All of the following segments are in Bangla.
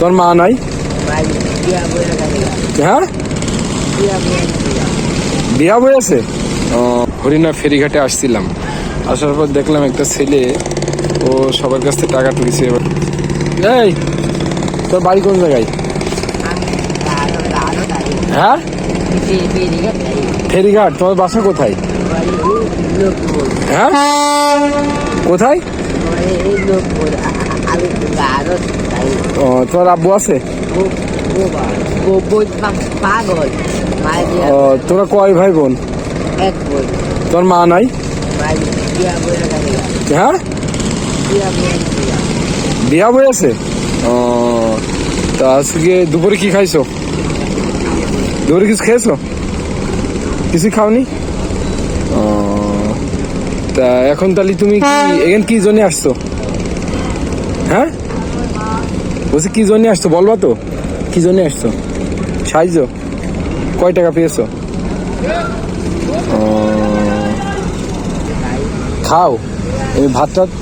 তোর মা নাই? হ্যাঁ? বিয়া বিয়া হয়েছে হরিণা ফেরিঘাটে আসছিলাম। আসার পর দেখলাম একটা ছেলে ও সবার কাছ থেকে টাকা তুলছে এবার। এই তোর বাড়ি কোন জায়গায়? হ্যাঁ? ফেরিঘাট তোমার বাসা কোথায়? বল হ্যাঁ? কোথায়? ও, তোমার আব্বু আছে? ও বই তোরা কয় ভাই বোন বই। তোর মা নাই? হ্যাঁ? বিয়া বিয়া হয়েছে ও তা আজকে দুপুরে কি খাইছো? দুপুরে কিছু খেয়েছো? কিছু খাওনি? ও, তা এখন তাহলে তুমি কি এখানে কি জন্য আসছো? হ্যাঁ? বলছি কি জন্য আসছো? বলবা তো। কি জন্য আসছো? সাহায্য কয় টাকা পেয়েছ? খাও। এই ভাত টাত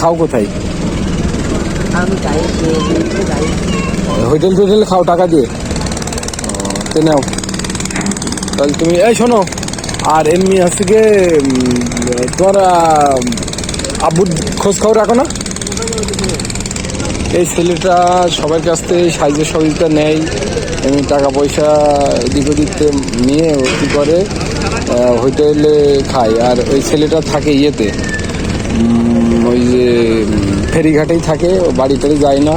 খাও কোথায়? হোটেল টোটেল খাও টাকা দিয়ে। তো নাও। তাহলে তুমি এই শোনো আর এমনি হচ্ছে গিয়ে তোমার আব্বুর খোঁজ খবর রাখো না? এই ছেলেটা সবার কাছ থেকে সাহায্য সহযোগিতা নেয় এমনি টাকা পয়সা এদিক ওদিক নিয়ে কী করে হোটেলে খায়। আর ওই ছেলেটা থাকে ইয়েতে ওই যে ফেরিঘাটেই থাকে বাড়ি টাড়ি যায় না।